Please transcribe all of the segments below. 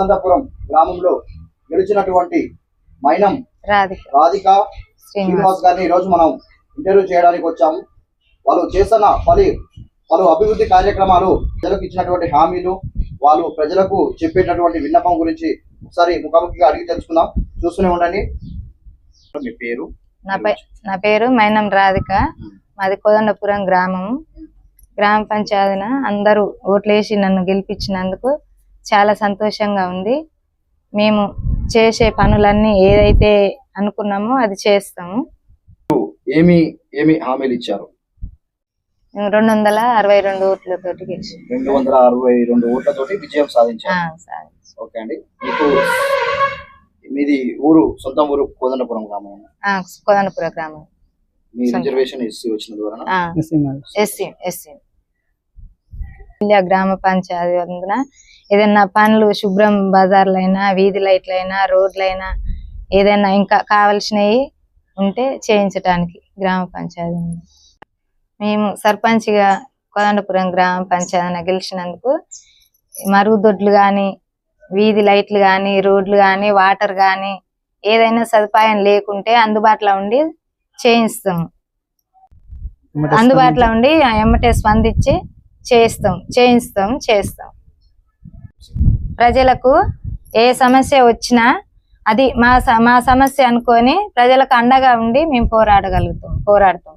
కోదండపురం గ్రామంలో గెలిచినటువంటి మైనం రాధిక రాధిక శ్రీనివాస్. గారిని ఈరోజు మనం ఇంటర్వ్యూ చేయడానికి వచ్చాము. వాళ్ళు చేస్తున్న పలు పలు అభివృద్ధి కార్యక్రమాలు ప్రజలకు ఇచ్చినటువంటి హామీలు వాళ్ళు ప్రజలకు చెప్పేటటువంటి విన్నపం గురించి ఒకసారి ముఖాముఖిగా అడిగి తెలుసుకుందాం. చూస్తూనే ఉండండి. మీ పేరు? నా పే నా పేరు మైనం రాధిక. మాది కోదండపురం గ్రామం. గ్రామ పంచాయతీన అందరూ ఓట్లేసి నన్ను గెలిపించినందుకు చాలా సంతోషంగా ఉంది. మేము చేసే పనులన్నీ ఏదైతే అనుకున్నామో అది చేస్తాము. ఏమి ఏమి హామీలు ఇచ్చారు? రెండు వందల అరవై రెండు ఓట్లతోటి గెలిచి. రెండు వందల అరవై రెండు ఓట్లతోటి విజయం ఆ, సాధించారు. సరే. ఓకే అండి. మీకు మీది ఊరు సొంత ఊరు కోదండపురం గ్రామం. కోదండపురం గ్రామం. మీ రిజర్వేషన్ ఎస్సీ వచ్చిన ద్వారా ఎస్సీ ఎస్సీ. జిల్లా గ్రామ పంచాయతీ అందున ఏదైనా పనులు శుభ్రం బజార్లైనా వీధి లైట్లైనా రోడ్లైనా ఏదైనా ఇంకా కావలసినవి ఉంటే చేయించడానికి గ్రామ పంచాయతీ. మేము సర్పంచ్గా కోదండపురం గ్రామ పంచాయతీ గెలిచినందుకు మరుగుదొడ్లు కానీ వీధి లైట్లు కానీ రోడ్లు కానీ వాటర్ కానీ ఏదైనా సదుపాయం లేకుంటే అందుబాటులో ఉండి చేయిస్తాము అందుబాటులో ఉండి ఎమ్మటే స్పందించి చేస్తాం చేయిస్తాం చేస్తాం. ప్రజలకు ఏ సమస్య వచ్చినా అది మా మా సమస్య అనుకొని ప్రజలకు అండగా ఉండి మేము పోరాడగలుగుతాం పోరాడతాం.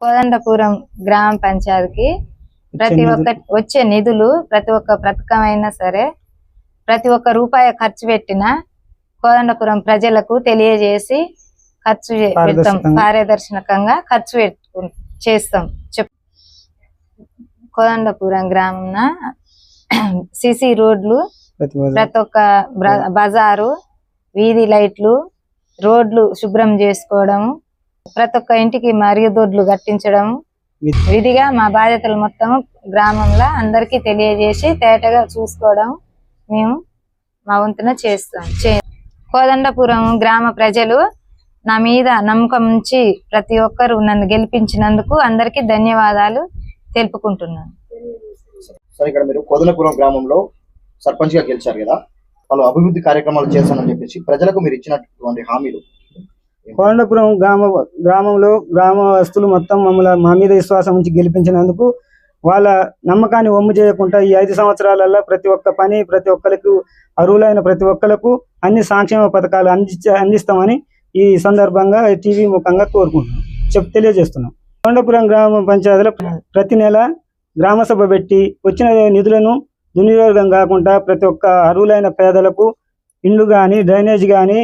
కోదండపురం గ్రామ పంచాయతీకి ప్రతి ఒక్క వచ్చే నిధులు ప్రతి ఒక్క పథకమైనా సరే ప్రతి ఒక్క రూపాయి ఖర్చు పెట్టినా కోదండపురం ప్రజలకు తెలియజేసి ఖర్చు పెడతాం పారదర్శకంగా. పారదర్శకంగా ఖర్చు పెట్టు చేస్తాం. చెప్ కోదండపురం గ్రామం సిసి రోడ్లు ప్రతి ఒక్క బజారు వీధి లైట్లు రోడ్లు శుభ్రం చేసుకోవడం ప్రతి ఒక్క ఇంటికి మరుగుదొడ్లు కట్టించడం. విధిగా మా బాధ్యతలు మొత్తం గ్రామంలో అందరికీ తెలియజేసి తేటగా చూసుకోవడం మేము మా వంతున చేస్తాం. కోదండపురం గ్రామ ప్రజలు నా మీద నమ్మకం ఉంచి ప్రతి ఒక్కరు నన్ను గెలిపించినందుకు అందరికీ ధన్యవాదాలు. తెలుపుకుంటున్నాను. సరే ఇక్కడ మీరు కోదనపురం గ్రామంలో సర్పంచ్గా గెలిచారు కదా. వాళ్ళు అభివృద్ధి కార్యక్రమాలు చేస్తానని చెప్పేసి ప్రజలకు మీరు ఇచ్చినటువంటి హామీలు కోదండపురం గ్రామ గ్రామంలో గ్రామస్తులు మొత్తం మమ్మల్ని మా మీద విశ్వాసం ఉంచి గెలిపించినందుకు వాళ్ళ నమ్మకాన్ని ఒమ్ము చేయకుండా ఈ ఐదు సంవత్సరాలలో ప్రతి ఒక్క పని ప్రతి ఒక్కరికి అర్హులైన ప్రతి ఒక్కరికి అన్ని సంక్షేమ పథకాలు అందించ అందిస్తామని ఈ సందర్భంగా టీవీ ముఖంగా కోరుకుంటున్నాం. చెప్ తెలియజేస్తున్నాం. కొండపురం గ్రామ పంచాయతీలో ప్రతి నెల గ్రామ సభ పెట్టి వచ్చిన నిధులను దుర్వినియోగం కాకుండా ప్రతి ఒక్క అర్హులైన పేదలకు ఇండ్లు కానీ డ్రైనేజ్ కానీ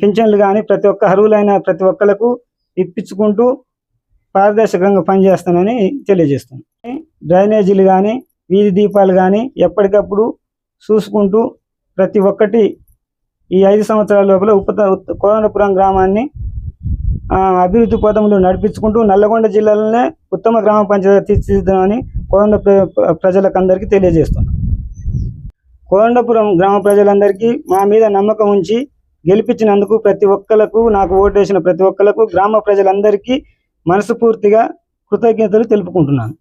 పింఛన్లు కానీ ప్రతి ఒక్క అర్హులైన ప్రతి ఒక్కలకు ఇప్పించుకుంటూ పారదర్శకంగా పనిచేస్తానని తెలియజేస్తుంది డ్రైనేజీలు కానీ వీధి దీపాలు కానీ ఎప్పటికప్పుడు చూసుకుంటూ ప్రతి ఒక్కటి ఈ ఐదు సంవత్సరాల లోపల ఉప కోనపురం గ్రామాన్ని అభివృద్ధి పథంలో నడిపించుకుంటూ నల్లగొండ జిల్లాలోనే ఉత్తమ గ్రామ పంచాయతీ తీర్చిదిద్దామని కోదండ ప్ర- ప్రజలకందరికీ తెలియజేస్తున్నాం. కోదండపురం గ్రామ ప్రజలందరికీ మా మీద నమ్మకం ఉంచి గెలిపించినందుకు ప్రతి ఒక్కలకు నాకు ఓటేసిన ప్రతి ఒక్కలకు గ్రామ ప్రజలందరికీ మనస్ఫూర్తిగా కృతజ్ఞతలు తెలుపుకుంటున్నాను.